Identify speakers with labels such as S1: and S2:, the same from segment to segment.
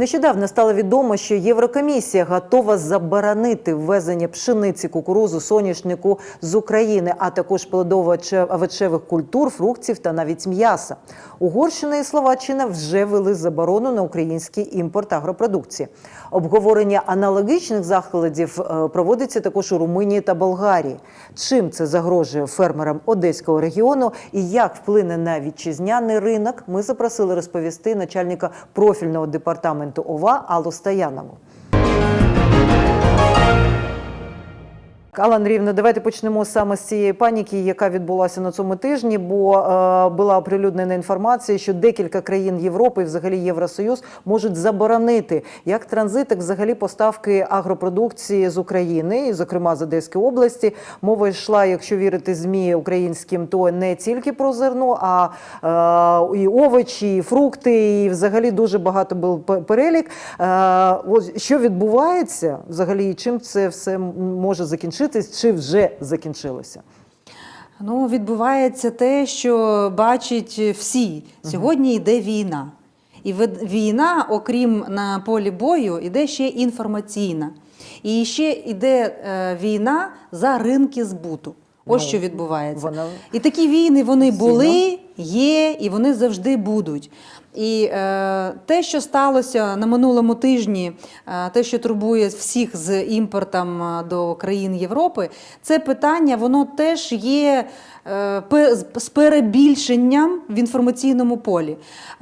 S1: Нещодавно стало відомо, що Єврокомісія готова заборонити ввезення пшениці, кукурузу, соняшнику з України, а також плодово-овочевих культур, фруктів та навіть м'яса. Угорщина і Словаччина вже вели заборону на український імпорт агропродукції. Обговорення аналогічних заходів е, проводиться також у Румунії та Болгарії. Чим це загрожує фермерам одеського регіону і як вплине на вітчизняний ринок, ми запросили розповісти начальника профільного департаменту ОВА Аллу Стоянову. Алла Андріївна, давайте почнемо саме з цієї паніки, яка відбулася на цьому тижні, бо е, була оприлюднена інформація, що декілька країн Європи, і взагалі Євросоюз, можуть заборонити як транзит, так взагалі поставки агропродукції з України, і, зокрема з Одеської області. Мова йшла, якщо вірити змі українським, то не тільки про зерно, а е, і овочі, і фрукти, і взагалі дуже багато був пе- перелік. Е, ось що відбувається взагалі, чим це все може закінчитись, чи вже закінчилося?
S2: Ну, відбувається те, що бачать всі. Сьогодні йде війна. І війна, окрім на полі бою, йде ще інформаційна. І ще йде е, війна за ринки збуту. Ось
S1: Ну,
S2: що відбувається.
S1: вона
S2: І такі війни вони були, є і вони завжди будуть. І е, те, що сталося на минулому тижні, е, те, що турбує всіх з імпортом е, до країн Європи, це питання, воно теж є з- з перебільшенням в інформаційному полі.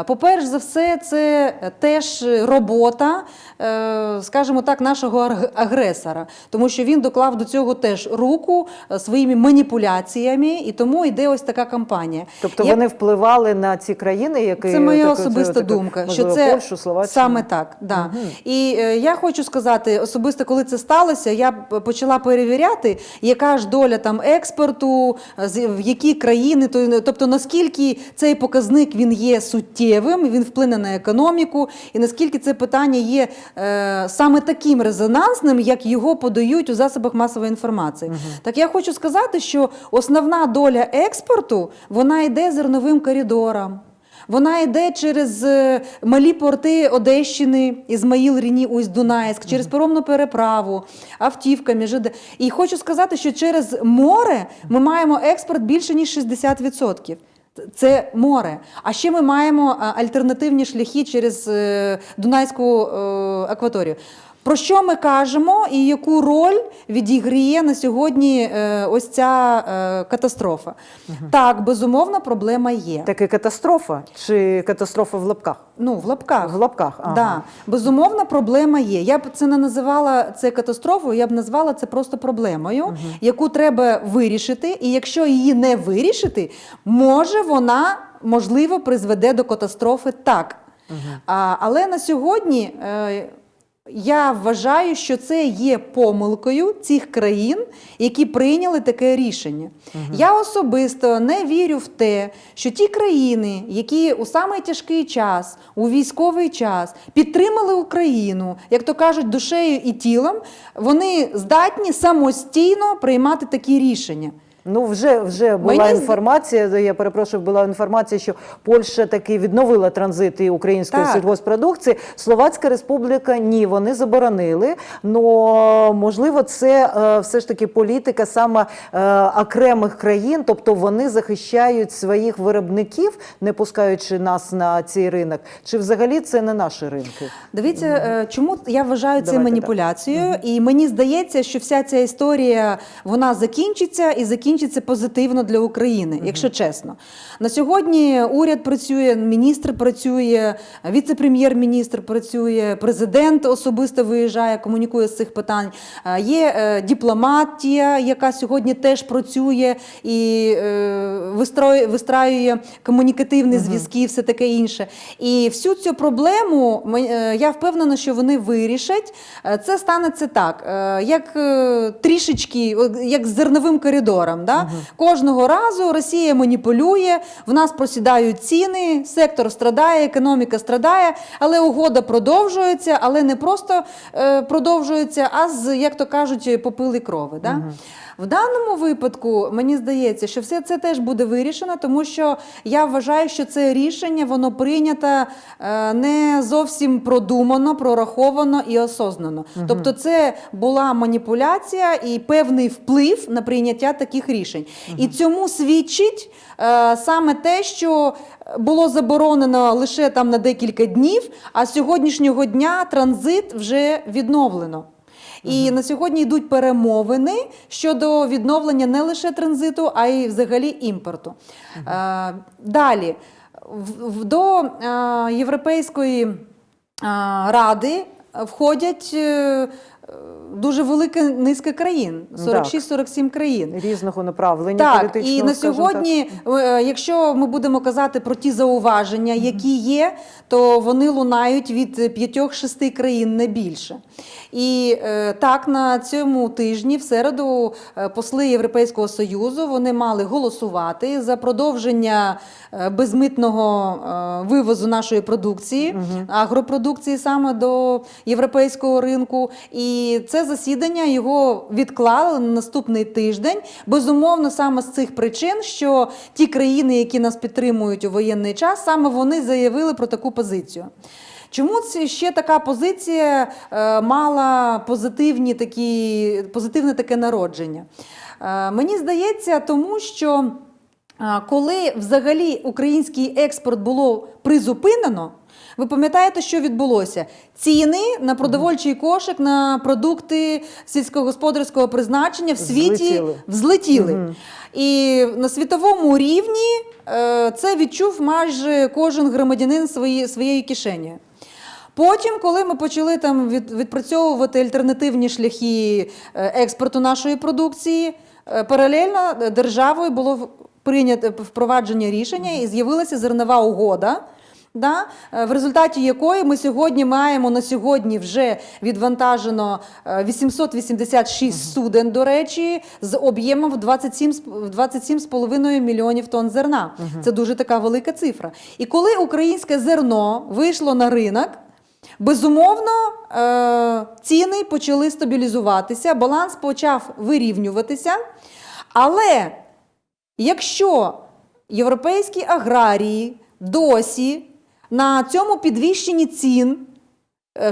S2: Е, По-перше за все, це теж робота, е, скажімо так, нашого агресора, тому що він доклав до цього теж руку е, своїми маніпуляціями, і тому йде ось така кампанія.
S1: Тобто
S2: Я-
S1: вони ввпливали на ці країни, які
S2: це моя
S1: так-
S2: особиста
S1: така,
S2: думка,
S1: можливо,
S2: що це
S1: Польщу, Словаччину?
S2: саме так. Да. І е, я хочу сказати, особисто коли це сталося, я почала перевіряти, яка ж доля там експорту, е, з- в які країни, тобто наскільки цей показник він є суттєвим, він вплине на економіку, і наскільки це питання є е, саме таким резонансним, як його подають у засобах масової інформації. Так я хочу сказати, що основна доля експорту вона йде зерновим коридором. Вона йде через е, малі порти Одещини, Ізмаїл, Ріні, Усть Дунайськ, через паромну переправу, автівками. ЖД. І хочу сказати, що через море ми маємо експорт більше ніж 60%. Це море. А ще ми маємо альтернативні шляхи через е, Дунайську е, акваторію. Про що ми кажемо і яку роль відіграє на сьогодні е, ось ця е, катастрофа? Так, безумовно, проблема є.
S1: Таке катастрофа чи катастрофа в лапках?
S2: Ну, в лапках.
S1: В лапках, ага.
S2: Да. Безумовно, проблема є. Я б це не називала це катастрофою, я б назвала це просто проблемою, яку треба вирішити. І якщо її не вирішити, може вона можливо призведе до катастрофи так. А, але на сьогодні. Е, я вважаю, що це є помилкою цих країн, які прийняли таке рішення. Я особисто не вірю в те, що ті країни, які у самий тяжкий час, у військовий час підтримали Україну, як то кажуть, душею і тілом, вони здатні самостійно приймати такі рішення.
S1: Ну, вже вже була
S2: Мені
S1: інформація. Я перепрошую, була інформація, що Польща таки відновила транзит і української
S2: Так.
S1: сільгоспродукції. Словацька республіка ні, вони заборонили. Но можливо, це е, все ж таки політика саме е, окремих країн, тобто вони захищають своїх виробників, не пускаючи нас на цей ринок. Чи взагалі це не наші ринки?
S2: Дивіться, е, чому я вважаю це
S1: Давайте
S2: маніпуляцією, і мені здається, що вся ця історія вона закінчиться і закінчиться позитивно для України, якщо чесно. На сьогодні уряд працює, міністр працює, віце-прем'єр-міністр працює, президент особисто виїжджає, комунікує з цих питань. Е, Є е, дипломатія, яка сьогодні теж працює і е, вистраює комунікативні зв'язки, і все таке інше. І всю цю проблему я впевнена, що вони вирішать. Це станеться так, як трішечки, як з зерновим коридором. Да? Кожного разу Росія маніпулює, в нас просідають ціни, сектор страдає, економіка страдає, але угода продовжується, але не просто е, продовжується, а з, як то кажуть, попили крови. Да? В даному випадку мені здається, що все це теж буде вирішено, тому що я вважаю, що це рішення воно прийнято е, не зовсім продумано, прораховано і осознано. Тобто, це була маніпуляція і певний вплив на прийняття таких рішень. І цьому свідчить е, саме те, що було заборонено лише там на декілька днів, а з сьогоднішнього дня транзит вже відновлено. І на сьогодні йдуть перемовини щодо відновлення не лише транзиту, а й взагалі імпорту. Е, далі в- в- до е, Європейської е, ради входять. Дуже велика низка країн,
S1: Так.
S2: 46-47 країн.
S1: Різного направлення
S2: Так,
S1: політичного,
S2: і на сьогодні, е, якщо ми будемо казати про ті зауваження, які є, то вони лунають від п'ятьох-шести країн не більше. І е, так, на цьому тижні, в середу, е, посли Європейського Союзу вони мали голосувати за продовження безмитного вивозу нашої продукції, агропродукції саме до європейського ринку. І це засідання його відклали на наступний тиждень. Безумовно, саме з цих причин, що ті країни, які нас підтримують у воєнний час, саме вони заявили про таку позицію. Чому це ще така позиція е, мала позитивні такі, позитивне таке народження? Е, мені здається, тому що е, коли взагалі український експорт було призупинено, ви пам'ятаєте, що відбулося? Ціни на продовольчий кошик на продукти сільськогосподарського призначення в світі
S1: Взлетіли.
S2: взлетіли. І на світовому рівні е, це відчув майже кожен громадянин свої, своєю кишенею. Потім, коли ми почали там від, відпрацьовувати альтернативні шляхи е, експорту нашої продукції, е, паралельно державою було прийнято впровадження рішення і з'явилася зернова угода. Да, е, в результаті якої ми сьогодні маємо на сьогодні вже відвантажено е, 886 суден, до речі, з об'ємом в 27, 27,5 мільйонів тонн зерна. Це дуже така велика цифра. І коли українське зерно вийшло на ринок, Безумовно, е, ціни почали стабілізуватися, баланс почав вирівнюватися. Але якщо європейські аграрії досі на цьому підвищенні цін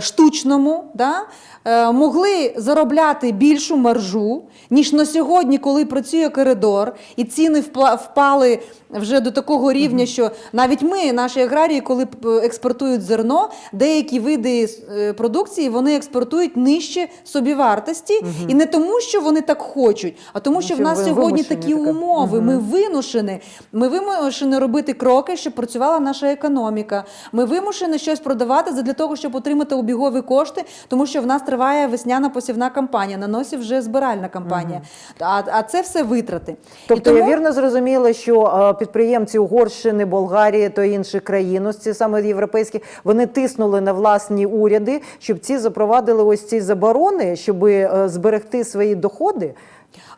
S2: штучному да, е, могли заробляти більшу маржу, ніж на сьогодні, коли працює коридор, і ціни впали вже до такого рівня, що навіть ми, наші аграрії, коли експортують зерно, деякі види е, продукції вони експортують нижче собівартості, і не тому, що вони так хочуть, а тому, що в нас сьогодні такі умови. Ми вимушені. Ми вимушені робити кроки, щоб працювала наша економіка. Ми вимушені щось продавати для того, щоб отримати обігові кошти, тому що в нас триває весняна посівна кампанія, на носі вже збиральна кампанія. А, а це все витрати.
S1: Тобто
S2: І
S1: я вірно зрозуміла, що е, підприємці Угорщини, Болгарії та інших країн, ось ці саме європейські, вони тиснули на власні уряди, щоб ці запровадили ось ці заборони, щоб е, зберегти свої доходи.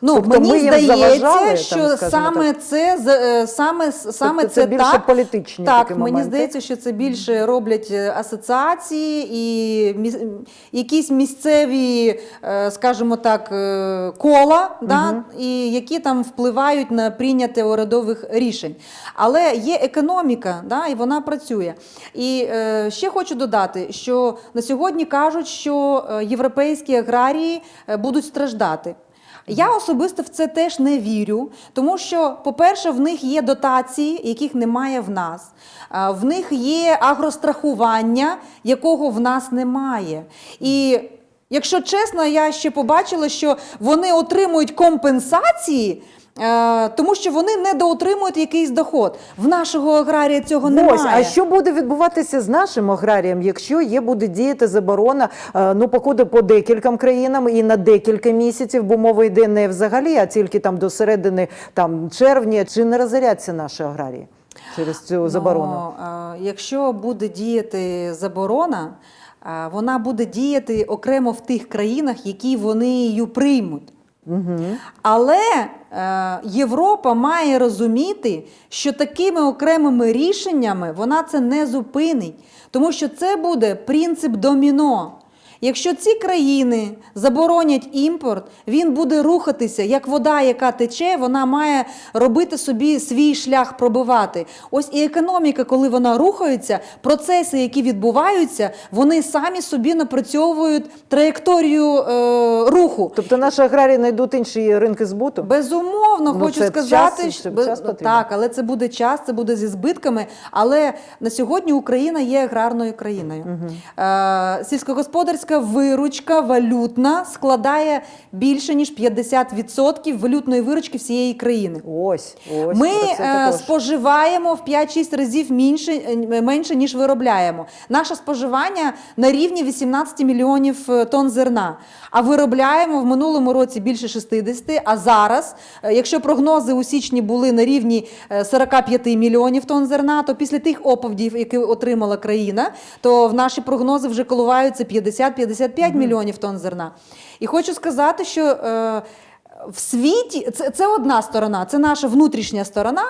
S2: Ну,
S1: Тобто
S2: мені
S1: ми їм
S2: здається,
S1: заважали,
S2: що саме це з- е, саме, саме
S1: Тобто це
S2: це,
S1: більше
S2: так.
S1: політичні
S2: так,
S1: такі
S2: мені
S1: моменти.
S2: здається, що це більше роблять е, асоціації і міс- якісь місцеві, е, скажімо так, кола, да, і які там впливають на прийняття урядових рішень. Але є економіка, да, і вона працює. І е, ще хочу додати, що на сьогодні кажуть, що європейські аграрії будуть страждати. Я особисто в це теж не вірю, тому що, по-перше, в них є дотації, яких немає в нас. В них є агрострахування, якого в нас немає. І якщо чесно, я ще побачила, що вони отримують компенсації. Е, Тому що вони недоотримують якийсь доход. В нашого аграрія цього немає.
S1: Ось, а що буде відбуватися з нашим аграрієм, якщо є буде діяти заборона, е, ну походу по декільком країнам і на декілька місяців, бо мова йде не взагалі, а тільки там до середини там червня, чи не розоряться наші аграрії через цю заборону?
S2: Ну, е, якщо буде діяти заборона, вона буде діяти окремо в тих країнах, які вони її приймуть. Але е, Європа має розуміти, що такими окремими рішеннями вона це не зупинить, тому що це буде принцип доміно. Якщо ці країни заборонять імпорт, він буде рухатися як вода, яка тече, вона має робити собі свій шлях пробивати. Ось і економіка, коли вона рухається, процеси, які відбуваються, вони самі собі напрацьовують траєкторію е, руху.
S1: Тобто наші аграрії знайдуть інші ринки збуту?
S2: Безумовно,
S1: Ну,
S2: хочу
S1: це
S2: сказати,
S1: час,
S2: що
S1: час
S2: так, але це буде час, це буде зі збитками. Але на сьогодні Україна є аграрною країною. Е, сільськогосподарська виручка валютна складає більше ніж 50% валютної виручки всієї країни.
S1: Ось, ось.
S2: Ми е, споживаємо в 5-6 разів менше, е, менше, ніж виробляємо. Наше споживання на рівні 18 мільйонів е, тонн зерна. А виробляємо в минулому році більше 60, а зараз, е, якщо прогнози у січні були на рівні е, 45 мільйонів тонн зерна, то після тих оповдів, які отримала країна, то в наші прогнози вже коливаються 50-55 мільйонів тонн зерна. І хочу сказати, що е, в світі це, це одна сторона, це наша внутрішня сторона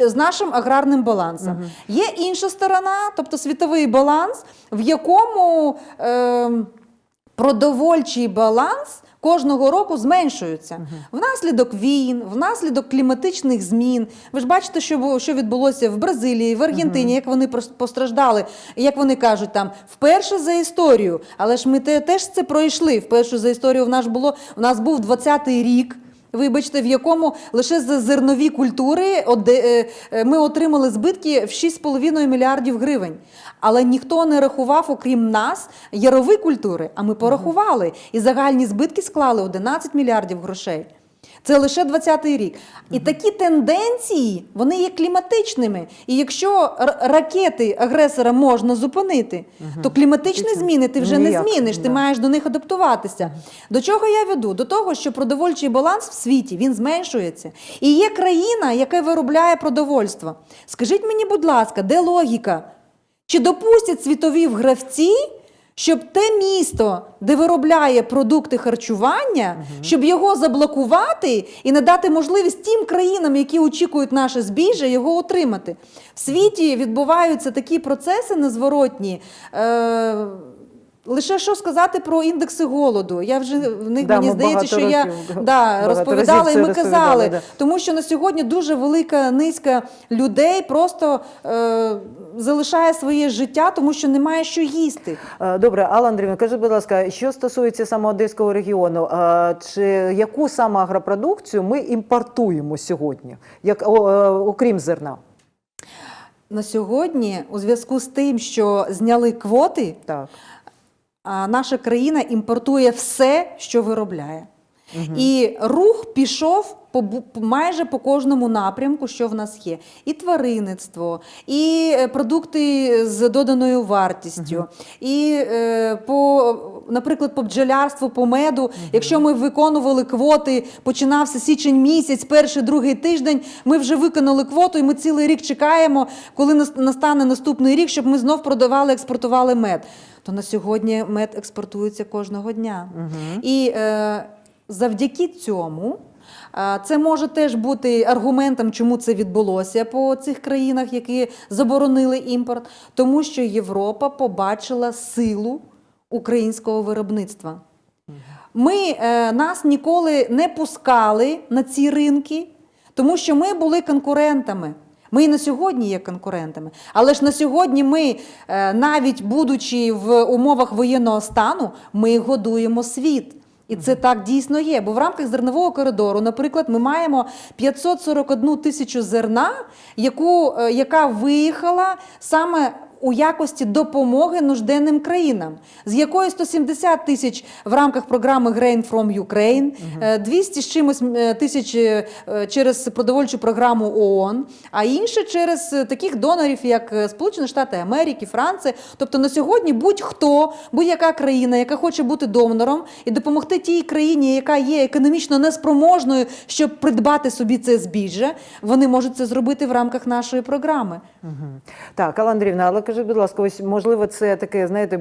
S2: з нашим аграрним балансом. Є інша сторона, тобто світовий баланс, в якому е, продовольчий баланс. Кожного року зменшується внаслідок війн, внаслідок кліматичних змін. Ви ж бачите, що що відбулося в Бразилії, в Аргентині, як вони постраждали, як вони кажуть там вперше за історію. Але ж ми теж це пройшли. Вперше за історію в нас було у нас був 20-й рік. Вибачте, в якому лише за зернові культури е, е, ми отримали збитки в 6,5 мільярдів гривень. Але ніхто не рахував, окрім нас, ярові культури. А ми порахували. І загальні збитки склали 11 мільярдів грошей. Це лише 20-й рік. І такі тенденції вони є кліматичними. І якщо ракети агресора можна зупинити, то кліматичні зміни ти вже не зміниш. Ти маєш до них адаптуватися. До чого я веду? До того, що продовольчий баланс в світі він зменшується. І є країна, яка виробляє продовольство. Скажіть мені, будь ласка, де логіка? Чи допустять світові гравці, щоб те місто, де виробляє продукти харчування, щоб його заблокувати і не дати можливість тим країнам, які очікують наше збіжжя, його отримати? В світі відбуваються такі процеси незворотні. Е- Лише що сказати про індекси голоду? Я вже в них
S1: Да,
S2: мені здається, що я да, розповідала, і ми казали,
S1: да.
S2: тому що на сьогодні дуже велика низка людей просто е, залишає своє життя, тому що немає що їсти.
S1: Е, Добре, Алла Андрійовна, кажіть, будь ласка, що стосується саме Одеського регіону, е, чи яку саме агропродукцію ми імпортуємо сьогодні, як е, окрім зерна?
S2: На сьогодні, у зв'язку з тим, що зняли квоти,
S1: Так.
S2: Наша країна імпортує все, що виробляє. І рух пішов по по- майже по кожному напрямку, що в нас є: і тваринництво, і е, продукти з доданою вартістю, і е, по, наприклад, по бджолярству, по меду. Якщо ми виконували квоти, починався січень місяць, перший другий тиждень. Ми вже виконали квоту, і ми цілий рік чекаємо, коли нас- настане наступний рік, щоб ми знов продавали, експортували мед. То на сьогодні мед експортується кожного дня. І е, завдяки цьому. е, Це може теж бути аргументом, чому це відбулося по цих країнах, які заборонили імпорт, тому що Європа побачила силу українського виробництва. Ми е, нас ніколи не пускали на ці ринки, тому що ми були конкурентами. Ми і на сьогодні є конкурентами. Але ж на сьогодні ми, е, навіть будучи в умовах воєнного стану, ми годуємо світ. І це так дійсно є. Бо в рамках зернового коридору, наприклад, ми маємо 541 тисячу зерна, яку, е, яка виїхала саме у якості допомоги нужденним країнам, з якої 170 тисяч в рамках програми Grain from Ukraine, е, 200 з чимось е, тисяч е, через продовольчу програму ООН, а інше через е, таких донорів, як е, Сполучені Штати Америки, Франція. Тобто на сьогодні будь-хто, будь-яка країна, яка хоче бути донором і допомогти тій країні, яка є економічно неспроможною, щоб придбати собі це збіжжя, вони можуть це зробити в рамках нашої програми.
S1: Так, Алла Андріївна, але кажіть, будь ласка, ось можливо, це таке, знаєте,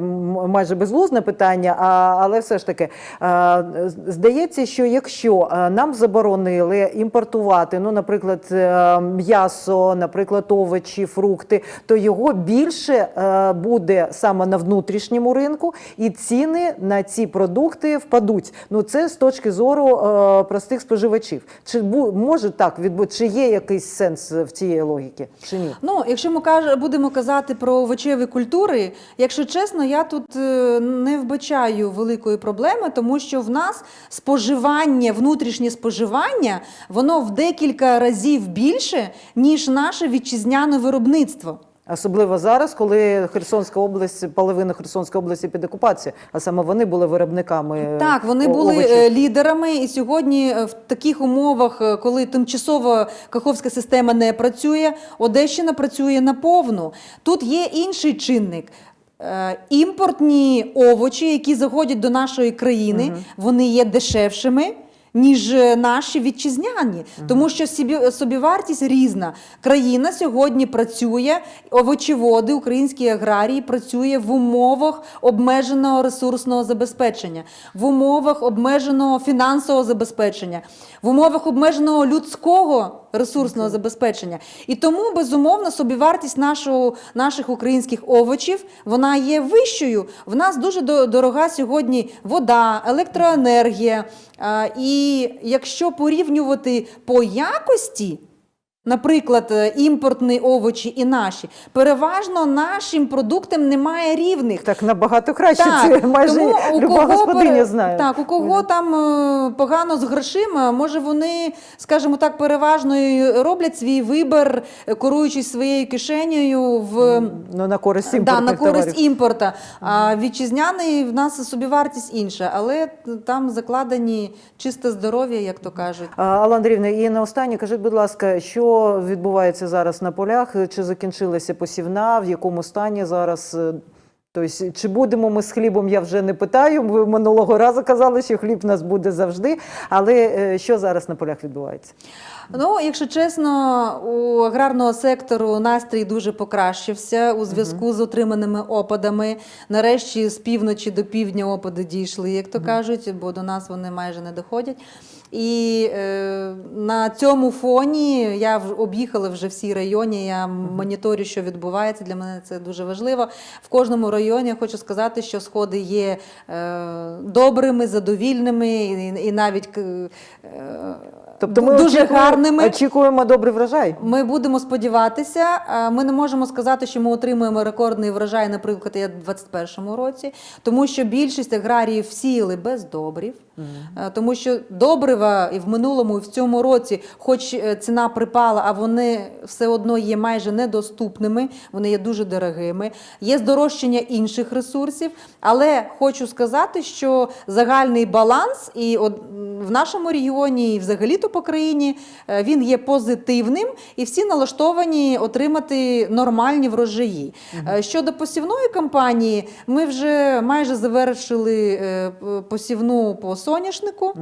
S1: майже безглузне питання, а, але все ж таки а, здається, що якщо нам заборонили імпортувати, ну, наприклад, е, м'ясо, наприклад, овочі, фрукти, то його більше е, буде саме на внутрішньому ринку, і ціни на ці продукти впадуть. Ну це з точки зору е, простих споживачів. Чи бу- може так відбути? Чи є якийсь сенс в цієї логіки? Чи ні?
S2: Ну, якщо ми будемо казати про овочеві культури, якщо чесно, я тут е, не вбачаю великої проблеми, тому що в нас споживання, внутрішнє споживання, воно в декілька разів більше, ніж наше вітчизняне виробництво.
S1: Особливо зараз, коли Херсонська область, половина Херсонської області під окупацією, а саме вони були виробниками. е,
S2: Так, вони були
S1: овочів.
S2: е, лідерами, і сьогодні е, в таких умовах, коли тимчасово каховська система не працює, Одещина працює наповну. Тут є інший чинник. Імпортні овочі, які заходять до нашої країни, вони є дешевшими. Ніж е, наші вітчизняні, тому що собі, собівартість різна. Країна сьогодні працює, овочеводи, українські аграрії працює в умовах обмеженого ресурсного забезпечення, в умовах обмеженого фінансового забезпечення, в умовах обмеженого людського ресурсного забезпечення. І тому, безумовно, собівартість нашого, наших українських овочів вона є вищою. В нас дуже дорога сьогодні вода, електроенергія. І якщо порівнювати по якості, Наприклад, е, імпортні овочі і наші, переважно нашим продуктам немає рівних.
S1: Так набагато краще.
S2: Так,
S1: це майже
S2: тому у
S1: люба
S2: кого
S1: господиня знає.
S2: Так, у кого там е, погано з грошима, може вони, скажімо так, переважно роблять свій вибір, е, керуючись своєю кишенею в
S1: Ну, на користь
S2: да, на користь
S1: товарів.
S2: імпорта. А вітчизняний в нас собівартість інша, але там закладені чисте здоров'я, як то кажуть.
S1: Алла Андріївна, і на останнє, кажіть, будь ласка, що відбувається зараз на полях? Чи закінчилася посівна? В якому стані зараз? Тобто, чи будемо ми з хлібом, я вже не питаю. Ви минулого разу казали, що хліб у нас буде завжди. Але е, що зараз на полях відбувається?
S2: Ну, якщо чесно, у аграрного сектору настрій дуже покращився у зв'язку з отриманими опадами. Нарешті з півночі до півдня опади дійшли, як то кажуть, бо до нас вони майже не доходять. І е, на цьому фоні я об'їхала вже всі райони. Я моніторю, що відбувається. Для мене це дуже важливо. В кожному районі я хочу сказати, що сходи є е, добрими, задовільними і, і навіть е,
S1: Тобто ми
S2: дуже
S1: очікуємо,
S2: гарними.
S1: очікуємо добрий врожай.
S2: Ми будемо сподіватися. Ми не можемо сказати, що ми отримуємо рекордний врожай, наприклад, у в 2021 році, тому що більшість аграріїв сіяли без добрів, Е, тому що добрива і в минулому, і в цьому році, хоч е, ціна припала, а вони все одно є майже недоступними, вони є дуже дорогими. Є здорожчання інших ресурсів, але хочу сказати, що загальний баланс і в нашому регіоні, і взагалі-то по країні, е, він є позитивним, і всі налаштовані отримати нормальні врожаї. Е, Щодо посівної кампанії, ми вже майже завершили посівну по соняшнику,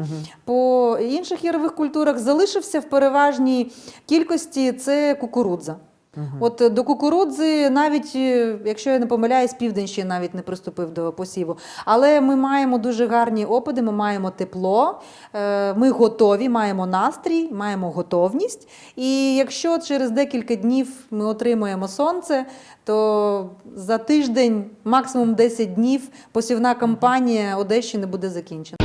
S2: по інших ярових культурах. Залишився в переважній кількості це кукурудза. От е, до кукурудзи, навіть е, якщо я не помиляюсь, південь ще навіть не приступив до посіву. Але ми маємо дуже гарні опади, ми маємо тепло, е, ми готові, маємо настрій, маємо готовність. І якщо через декілька днів ми отримуємо сонце, то за тиждень, максимум 10 днів, посівна кампанія Одещини буде закінчена.